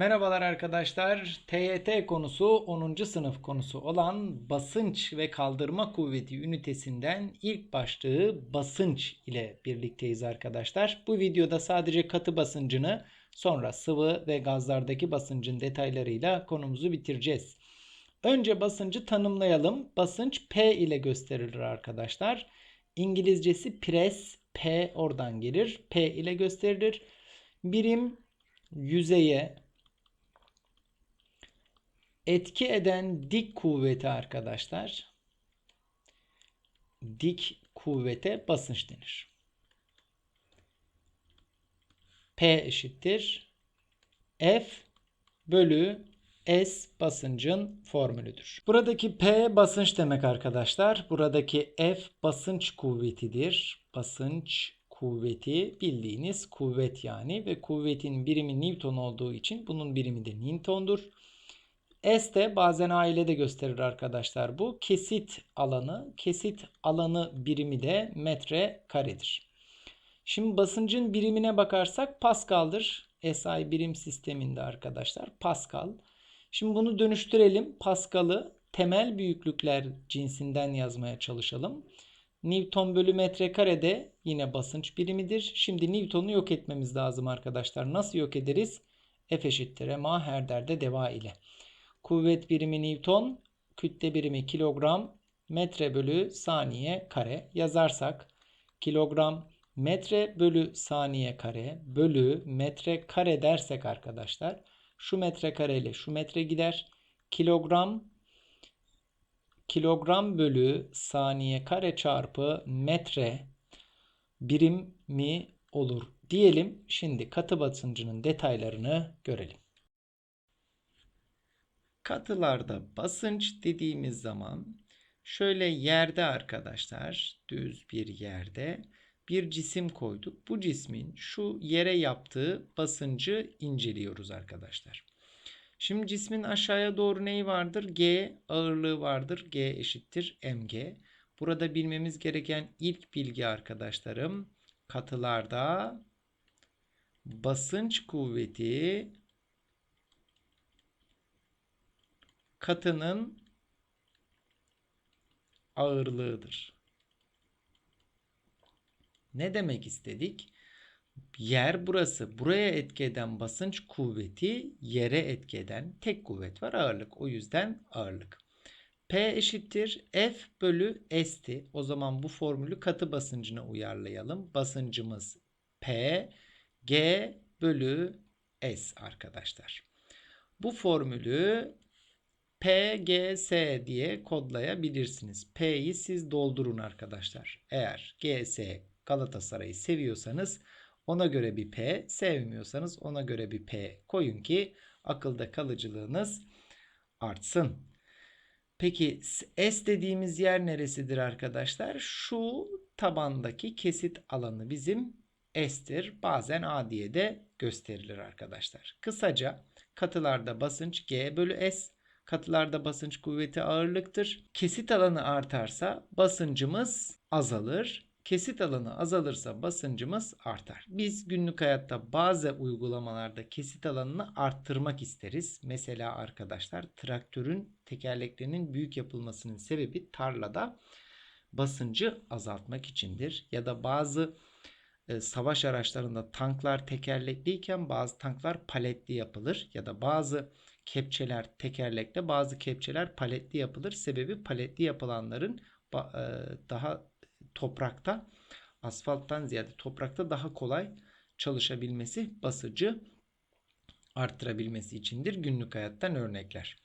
Merhabalar arkadaşlar. TYT konusu 10. sınıf konusu olan basınç ve kaldırma kuvveti ünitesinden ilk başlığı basınç ile birlikteyiz arkadaşlar. Bu videoda sadece katı basıncını sonra sıvı ve gazlardaki basıncın detaylarıyla konumuzu bitireceğiz. Önce basıncı tanımlayalım. Basınç P ile gösterilir arkadaşlar. İngilizcesi press P oradan gelir. P ile gösterilir. Birim yüzeye etki eden dik kuvveti arkadaşlar. Dik kuvvete basınç denir. P eşittir F bölü S basıncın formülüdür. Buradaki P basınç demek arkadaşlar. Buradaki F basınç kuvvetidir. Basınç kuvveti bildiğiniz kuvvet yani ve kuvvetin birimi Newton olduğu için bunun birimi de Newton'dur. S de bazen A ile de gösterir arkadaşlar bu. Kesit alanı. Kesit alanı birimi de metre karedir. Şimdi basıncın birimine bakarsak Pascal'dır. SI birim sisteminde arkadaşlar Pascal. Şimdi bunu dönüştürelim. Pascal'ı temel büyüklükler cinsinden yazmaya çalışalım. Newton bölü metre karede yine basınç birimidir. Şimdi Newton'u yok etmemiz lazım arkadaşlar. Nasıl yok ederiz? F eşittir ma her derde deva ile. Kuvvet birimi Newton, kütle birimi kilogram, metre bölü saniye kare yazarsak kilogram metre bölü saniye kare bölü metre kare dersek arkadaşlar şu metre kare ile şu metre gider. Kilogram kilogram bölü saniye kare çarpı metre birimi olur diyelim. Şimdi katı basıncının detaylarını görelim. Katılarda basınç dediğimiz zaman şöyle yerde arkadaşlar düz bir yerde bir cisim koyduk. Bu cismin şu yere yaptığı basıncı inceliyoruz arkadaşlar. Şimdi cismin aşağıya doğru neyi vardır? G ağırlığı vardır. G eşittir mg. Burada bilmemiz gereken ilk bilgi arkadaşlarım katılarda basınç kuvveti katının ağırlığıdır. Ne demek istedik? Yer burası. Buraya etki eden basınç kuvveti yere etki eden tek kuvvet var ağırlık. O yüzden ağırlık. P eşittir F bölü S'ti. O zaman bu formülü katı basıncına uyarlayalım. Basıncımız P G bölü S arkadaşlar. Bu formülü PGS diye kodlayabilirsiniz. P'yi siz doldurun arkadaşlar. Eğer GS Galatasaray'ı seviyorsanız ona göre bir P, sevmiyorsanız ona göre bir P koyun ki akılda kalıcılığınız artsın. Peki S dediğimiz yer neresidir arkadaşlar? Şu tabandaki kesit alanı bizim S'tir. Bazen A diye de gösterilir arkadaşlar. Kısaca katılarda basınç G bölü S, katılarda basınç kuvveti ağırlıktır. Kesit alanı artarsa basıncımız azalır. Kesit alanı azalırsa basıncımız artar. Biz günlük hayatta bazı uygulamalarda kesit alanını arttırmak isteriz. Mesela arkadaşlar traktörün tekerleklerinin büyük yapılmasının sebebi tarlada basıncı azaltmak içindir. Ya da bazı e, savaş araçlarında tanklar tekerlekliyken bazı tanklar paletli yapılır. Ya da bazı kepçeler tekerlekli bazı kepçeler paletli yapılır. Sebebi paletli yapılanların e, daha toprakta asfalttan ziyade toprakta daha kolay çalışabilmesi, basıcı arttırabilmesi içindir. Günlük hayattan örnekler.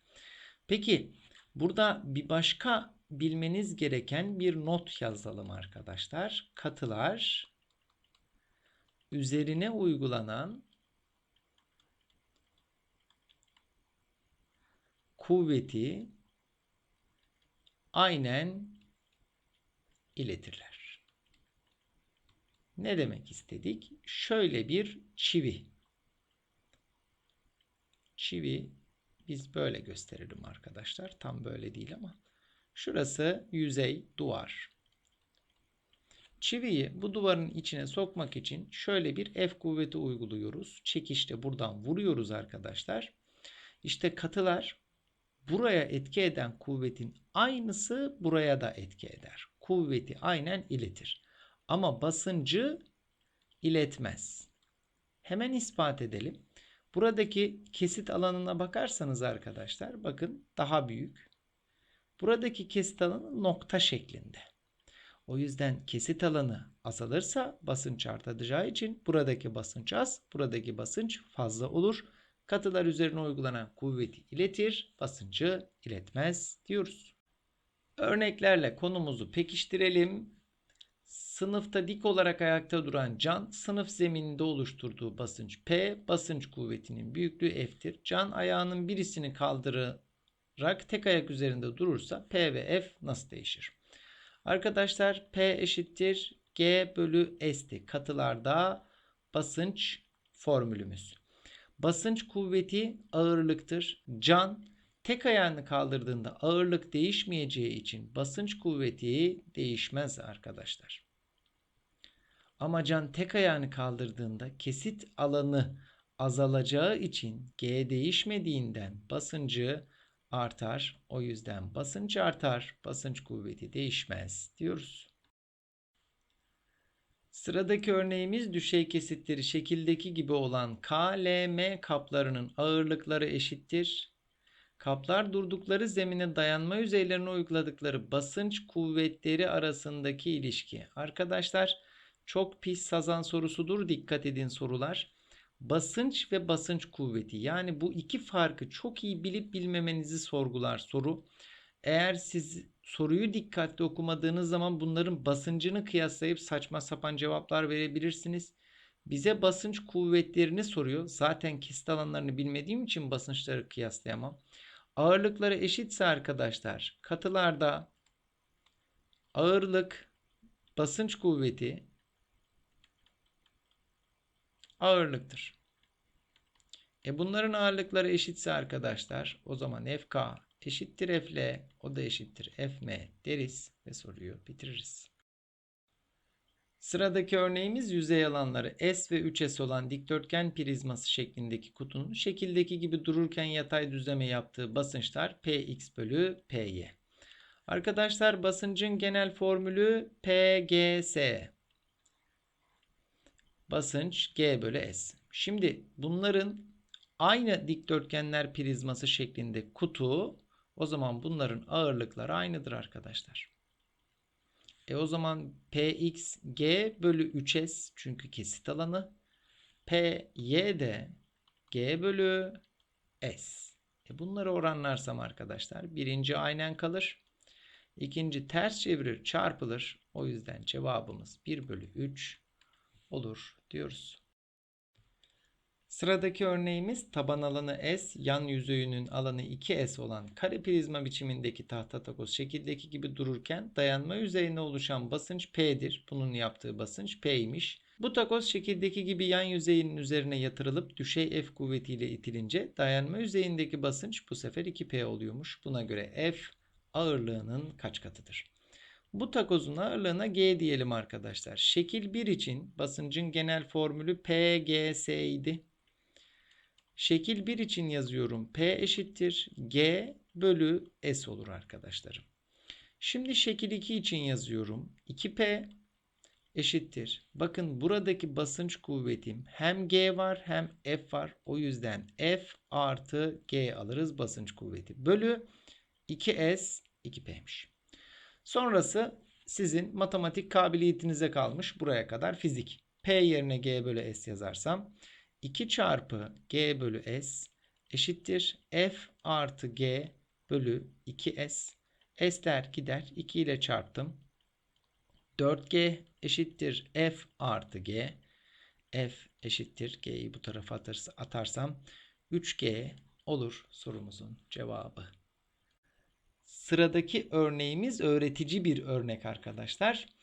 Peki burada bir başka bilmeniz gereken bir not yazalım arkadaşlar. Katılar üzerine uygulanan kuvveti aynen iletirler. Ne demek istedik? Şöyle bir çivi. Çivi biz böyle gösterelim arkadaşlar. Tam böyle değil ama. Şurası yüzey duvar. çiviyi bu duvarın içine sokmak için şöyle bir F kuvveti uyguluyoruz. Çekişte buradan vuruyoruz arkadaşlar. İşte katılar buraya etki eden kuvvetin aynısı buraya da etki eder. Kuvveti aynen iletir. Ama basıncı iletmez. Hemen ispat edelim. Buradaki kesit alanına bakarsanız arkadaşlar bakın daha büyük. Buradaki kesit alanı nokta şeklinde. O yüzden kesit alanı azalırsa basınç artacağı için buradaki basınç az, buradaki basınç fazla olur. Katılar üzerine uygulanan kuvveti iletir, basıncı iletmez diyoruz. Örneklerle konumuzu pekiştirelim. Sınıfta dik olarak ayakta duran Can, sınıf zemininde oluşturduğu basınç P, basınç kuvvetinin büyüklüğü F'tir. Can ayağının birisini kaldırarak tek ayak üzerinde durursa P ve F nasıl değişir? Arkadaşlar P eşittir G bölü S'ti. Katılarda basınç formülümüz. Basınç kuvveti ağırlıktır. Can tek ayağını kaldırdığında ağırlık değişmeyeceği için basınç kuvveti değişmez arkadaşlar. Ama can tek ayağını kaldırdığında kesit alanı azalacağı için G değişmediğinden basıncı artar. O yüzden basınç artar, basınç kuvveti değişmez diyoruz. Sıradaki örneğimiz düşey kesitleri şekildeki gibi olan K, L, M kaplarının ağırlıkları eşittir. Kaplar durdukları zemine dayanma yüzeylerine uyguladıkları basınç kuvvetleri arasındaki ilişki. Arkadaşlar çok pis sazan sorusudur. Dikkat edin sorular. Basınç ve basınç kuvveti. Yani bu iki farkı çok iyi bilip bilmemenizi sorgular soru. Eğer siz soruyu dikkatli okumadığınız zaman bunların basıncını kıyaslayıp saçma sapan cevaplar verebilirsiniz. Bize basınç kuvvetlerini soruyor. Zaten kesit alanlarını bilmediğim için basınçları kıyaslayamam. Ağırlıkları eşitse arkadaşlar katılarda ağırlık basınç kuvveti ağırlıktır. E bunların ağırlıkları eşitse arkadaşlar o zaman FK eşittir FL o da eşittir FM deriz ve soruyu bitiririz. Sıradaki örneğimiz yüzey alanları S ve 3S olan dikdörtgen prizması şeklindeki kutunun şekildeki gibi dururken yatay düzleme yaptığı basınçlar Px bölü Py. Arkadaşlar basıncın genel formülü PGS. Basınç G bölü S. Şimdi bunların aynı dikdörtgenler prizması şeklinde kutu o zaman bunların ağırlıkları aynıdır arkadaşlar. E o zaman Px G bölü 3S çünkü kesit alanı. Py de G bölü S. E bunları oranlarsam arkadaşlar birinci aynen kalır. İkinci ters çevirir çarpılır. O yüzden cevabımız 1 bölü 3 olur diyoruz. Sıradaki örneğimiz taban alanı S, yan yüzeyinin alanı 2S olan kare prizma biçimindeki tahta takoz şekildeki gibi dururken dayanma yüzeyine oluşan basınç P'dir. Bunun yaptığı basınç P'ymiş. Bu takoz şekildeki gibi yan yüzeyinin üzerine yatırılıp düşey F kuvvetiyle itilince dayanma yüzeyindeki basınç bu sefer 2P oluyormuş. Buna göre F ağırlığının kaç katıdır? Bu takozun ağırlığına G diyelim arkadaşlar. Şekil 1 için basıncın genel formülü PGS idi. Şekil 1 için yazıyorum. P eşittir G bölü S olur arkadaşlarım. Şimdi şekil 2 için yazıyorum. 2P eşittir. Bakın buradaki basınç kuvvetim hem G var hem F var. O yüzden F artı G alırız basınç kuvveti. Bölü 2S 2P'miş. Sonrası sizin matematik kabiliyetinize kalmış buraya kadar fizik. P yerine G bölü S yazarsam 2 çarpı G bölü S eşittir F artı G bölü 2S. S'ler gider 2 ile çarptım. 4G eşittir F artı G. F eşittir G'yi bu tarafa atarsam 3G olur sorumuzun cevabı. Sıradaki örneğimiz öğretici bir örnek arkadaşlar.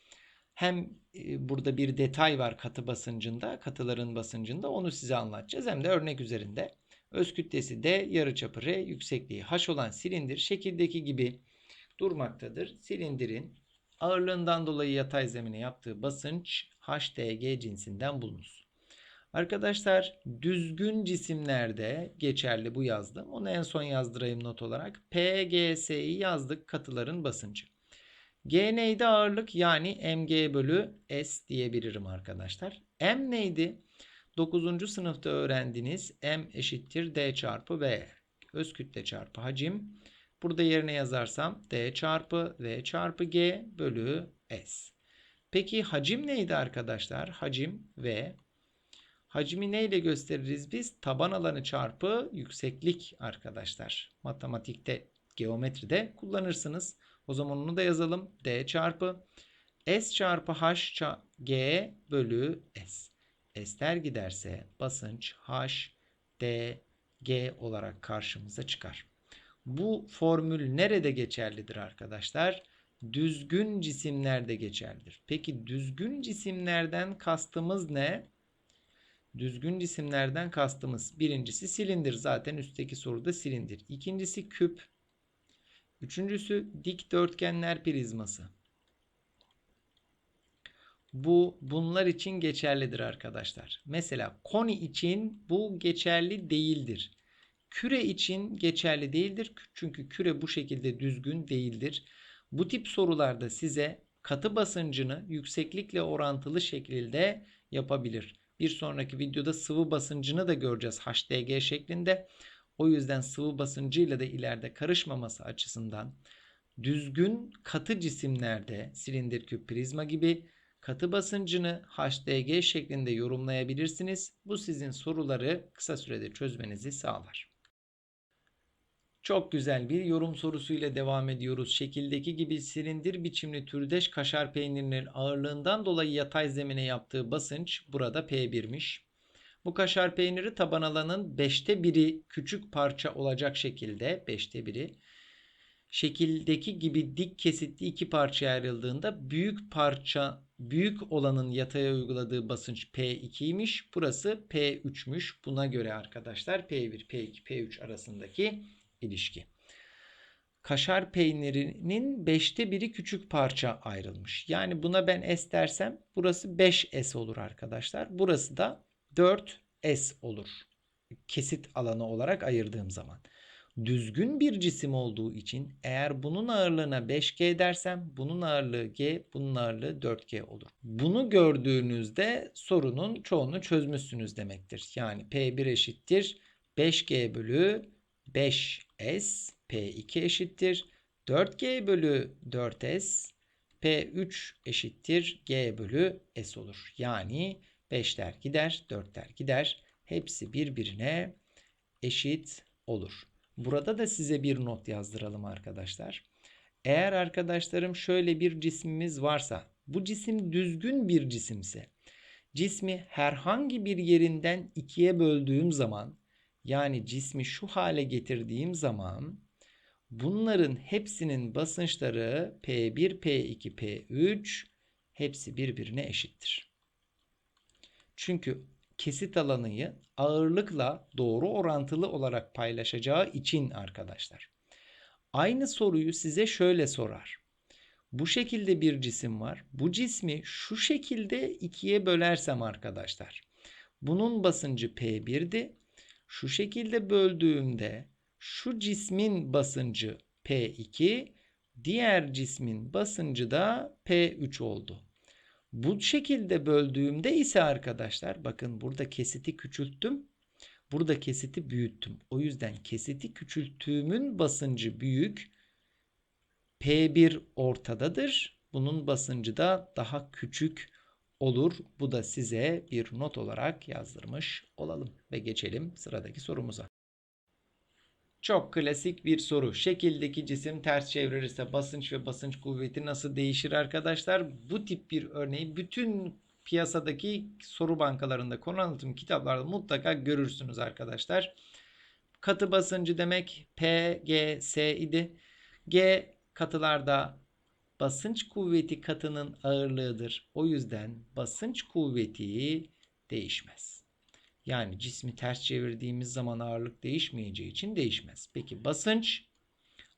Hem e, burada bir detay var katı basıncında, katıların basıncında onu size anlatacağız. Hem de örnek üzerinde. Öz kütlesi D, yarıçapı R, yüksekliği H olan silindir şekildeki gibi durmaktadır. Silindirin ağırlığından dolayı yatay zemine yaptığı basınç HDG cinsinden bulunuz. Arkadaşlar düzgün cisimlerde geçerli bu yazdım. Onu en son yazdırayım not olarak. PGS'yi yazdık katıların basıncı. G neydi ağırlık? Yani mg bölü s diyebilirim arkadaşlar. M neydi? 9. sınıfta öğrendiğiniz m eşittir d çarpı v. Öz kütle çarpı hacim. Burada yerine yazarsam d çarpı v çarpı g bölü s. Peki hacim neydi arkadaşlar? Hacim v. Hacmi neyle gösteririz biz? Taban alanı çarpı yükseklik arkadaşlar. Matematikte, geometride kullanırsınız. O zaman onu da yazalım. D çarpı S çarpı H ça- G bölü S. S'ler giderse basınç H, D, G olarak karşımıza çıkar. Bu formül nerede geçerlidir arkadaşlar? Düzgün cisimlerde geçerlidir. Peki düzgün cisimlerden kastımız ne? Düzgün cisimlerden kastımız birincisi silindir. Zaten üstteki soruda silindir. İkincisi küp. Üçüncüsü dikdörtgenler prizması. Bu bunlar için geçerlidir arkadaşlar. Mesela koni için bu geçerli değildir. Küre için geçerli değildir. Çünkü küre bu şekilde düzgün değildir. Bu tip sorularda size katı basıncını yükseklikle orantılı şekilde yapabilir. Bir sonraki videoda sıvı basıncını da göreceğiz HDG şeklinde. O yüzden sıvı basıncıyla da ileride karışmaması açısından düzgün katı cisimlerde silindir küp prizma gibi katı basıncını HDG şeklinde yorumlayabilirsiniz. Bu sizin soruları kısa sürede çözmenizi sağlar. Çok güzel bir yorum sorusuyla devam ediyoruz. Şekildeki gibi silindir biçimli türdeş kaşar peynirinin ağırlığından dolayı yatay zemine yaptığı basınç burada P1'miş. Bu kaşar peyniri taban alanın 5'te 1'i küçük parça olacak şekilde 5'te 1'i şekildeki gibi dik kesitli iki parçaya ayrıldığında büyük parça büyük olanın yataya uyguladığı basınç P2'ymiş. Burası P3'müş. Buna göre arkadaşlar P1, P2, P3 arasındaki ilişki. Kaşar peynirinin 5'te 1'i küçük parça ayrılmış. Yani buna ben S dersem burası 5S olur arkadaşlar. Burası da 4S olur. Kesit alanı olarak ayırdığım zaman. Düzgün bir cisim olduğu için eğer bunun ağırlığına 5G dersem bunun ağırlığı G, bunun ağırlığı 4G olur. Bunu gördüğünüzde sorunun çoğunu çözmüşsünüz demektir. Yani P1 eşittir 5G bölü 5S, P2 eşittir 4G bölü 4S, P3 eşittir G bölü S olur. Yani 5'ler gider, 4'ler gider. Hepsi birbirine eşit olur. Burada da size bir not yazdıralım arkadaşlar. Eğer arkadaşlarım şöyle bir cismimiz varsa, bu cisim düzgün bir cisimse, cismi herhangi bir yerinden ikiye böldüğüm zaman, yani cismi şu hale getirdiğim zaman, bunların hepsinin basınçları P1, P2, P3 hepsi birbirine eşittir. Çünkü kesit alanıyı ağırlıkla doğru orantılı olarak paylaşacağı için arkadaşlar. Aynı soruyu size şöyle sorar. Bu şekilde bir cisim var. Bu cismi şu şekilde ikiye bölersem arkadaşlar. Bunun basıncı P1'di. Şu şekilde böldüğümde şu cismin basıncı P2, diğer cismin basıncı da P3 oldu. Bu şekilde böldüğümde ise arkadaşlar bakın burada kesiti küçülttüm. Burada kesiti büyüttüm. O yüzden kesiti küçülttüğümün basıncı büyük. P1 ortadadır. Bunun basıncı da daha küçük olur. Bu da size bir not olarak yazdırmış olalım. Ve geçelim sıradaki sorumuza. Çok klasik bir soru. Şekildeki cisim ters çevirirse basınç ve basınç kuvveti nasıl değişir arkadaşlar? Bu tip bir örneği bütün piyasadaki soru bankalarında, konu anlatım kitaplarda mutlaka görürsünüz arkadaşlar. Katı basıncı demek P, G, S idi. G katılarda basınç kuvveti katının ağırlığıdır. O yüzden basınç kuvveti değişmez. Yani cismi ters çevirdiğimiz zaman ağırlık değişmeyeceği için değişmez. Peki basınç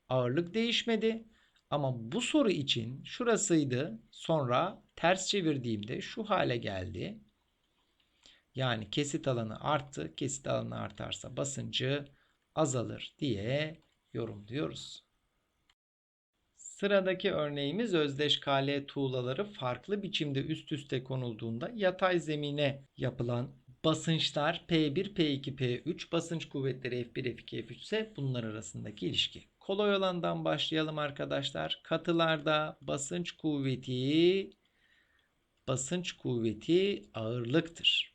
ağırlık değişmedi Ama bu soru için şurasıydı. Sonra ters çevirdiğimde şu hale geldi. Yani kesit alanı arttı. Kesit alanı artarsa basıncı azalır diye yorumluyoruz. Sıradaki örneğimiz özdeş KL tuğlaları farklı biçimde üst üste konulduğunda yatay zemine yapılan basınçlar P1, P2, P3 basınç kuvvetleri F1, F2, F3 ise bunlar arasındaki ilişki. Kolay olandan başlayalım arkadaşlar. Katılarda basınç kuvveti basınç kuvveti ağırlıktır.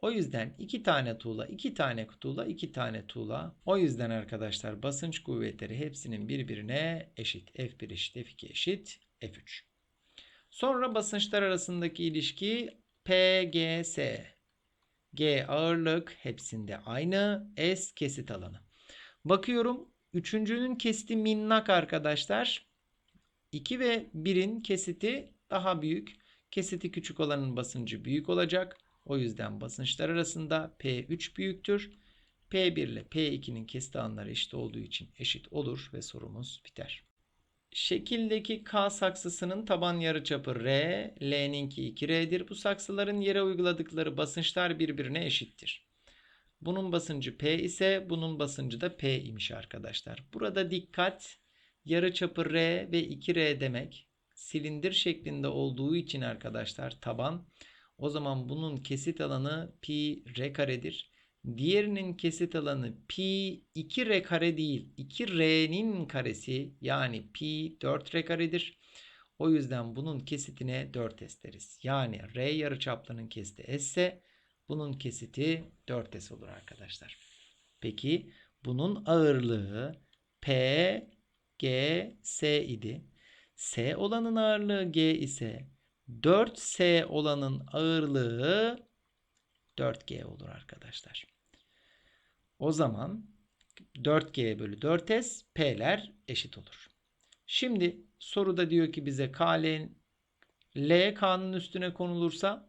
O yüzden iki tane tuğla, iki tane tuğla, iki tane tuğla. O yüzden arkadaşlar basınç kuvvetleri hepsinin birbirine eşit. F1 eşit, F2 eşit, F3. Sonra basınçlar arasındaki ilişki PGS. G ağırlık hepsinde aynı. S kesit alanı. Bakıyorum üçüncünün kesiti minnak arkadaşlar. 2 ve 1'in kesiti daha büyük. Kesiti küçük olanın basıncı büyük olacak. O yüzden basınçlar arasında P3 büyüktür. P1 ile P2'nin kesit alanları eşit olduğu için eşit olur ve sorumuz biter. Şekildeki K saksısının taban yarıçapı R, L'ninki 2R'dir. Bu saksıların yere uyguladıkları basınçlar birbirine eşittir. Bunun basıncı P ise bunun basıncı da P imiş arkadaşlar. Burada dikkat yarıçapı R ve 2R demek. Silindir şeklinde olduğu için arkadaşlar taban o zaman bunun kesit alanı pi r karedir. Diğerinin kesit alanı pi 2r kare değil 2r'nin karesi yani pi 4r karedir. O yüzden bunun kesitine 4s deriz. Yani r yarıçaplarının kesiti s ise bunun kesiti 4s olur arkadaşlar. Peki bunun ağırlığı p g s idi. S olanın ağırlığı G ise 4S olanın ağırlığı 4G olur arkadaşlar. O zaman 4G bölü 4S P'ler eşit olur. Şimdi soruda diyor ki bize KL L K'nın üstüne konulursa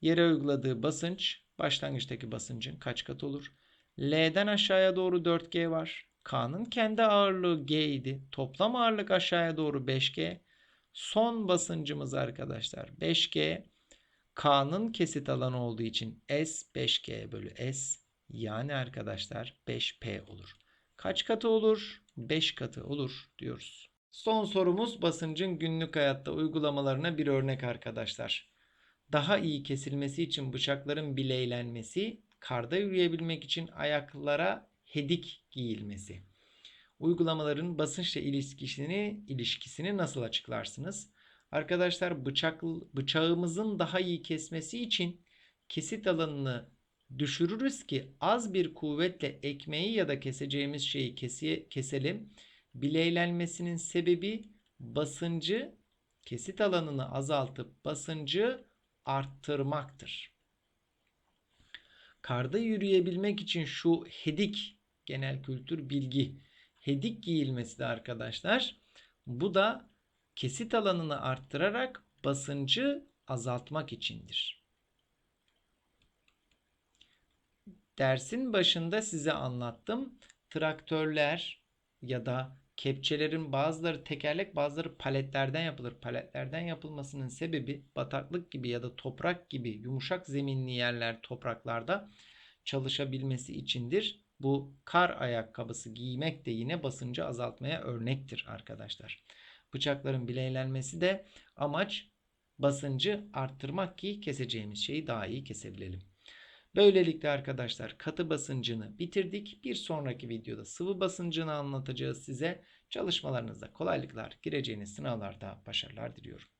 yere uyguladığı basınç başlangıçtaki basıncın kaç katı olur? L'den aşağıya doğru 4G var. K'nın kendi ağırlığı G idi. Toplam ağırlık aşağıya doğru 5G. Son basıncımız arkadaşlar 5G. K'nın kesit alanı olduğu için S 5G bölü S. Yani arkadaşlar 5P olur. Kaç katı olur? 5 katı olur diyoruz. Son sorumuz basıncın günlük hayatta uygulamalarına bir örnek arkadaşlar. Daha iyi kesilmesi için bıçakların bileylenmesi, karda yürüyebilmek için ayaklara hedik giyilmesi. Uygulamaların basınçla ilişkisini ilişkisini nasıl açıklarsınız? Arkadaşlar bıçak bıçağımızın daha iyi kesmesi için kesit alanını düşürürüz ki az bir kuvvetle ekmeği ya da keseceğimiz şeyi kesiye, keselim. Bileylenmesinin sebebi basıncı kesit alanını azaltıp basıncı arttırmaktır. Karda yürüyebilmek için şu hedik genel kültür bilgi hedik giyilmesi de arkadaşlar. Bu da kesit alanını arttırarak basıncı azaltmak içindir. Dersin başında size anlattım. Traktörler ya da kepçelerin bazıları tekerlek bazıları paletlerden yapılır. Paletlerden yapılmasının sebebi bataklık gibi ya da toprak gibi yumuşak zeminli yerler topraklarda çalışabilmesi içindir. Bu kar ayakkabısı giymek de yine basıncı azaltmaya örnektir arkadaşlar. Bıçakların bileylenmesi de amaç basıncı arttırmak ki keseceğimiz şeyi daha iyi kesebilelim. Böylelikle arkadaşlar katı basıncını bitirdik. Bir sonraki videoda sıvı basıncını anlatacağız size. Çalışmalarınızda kolaylıklar, gireceğiniz sınavlarda başarılar diliyorum.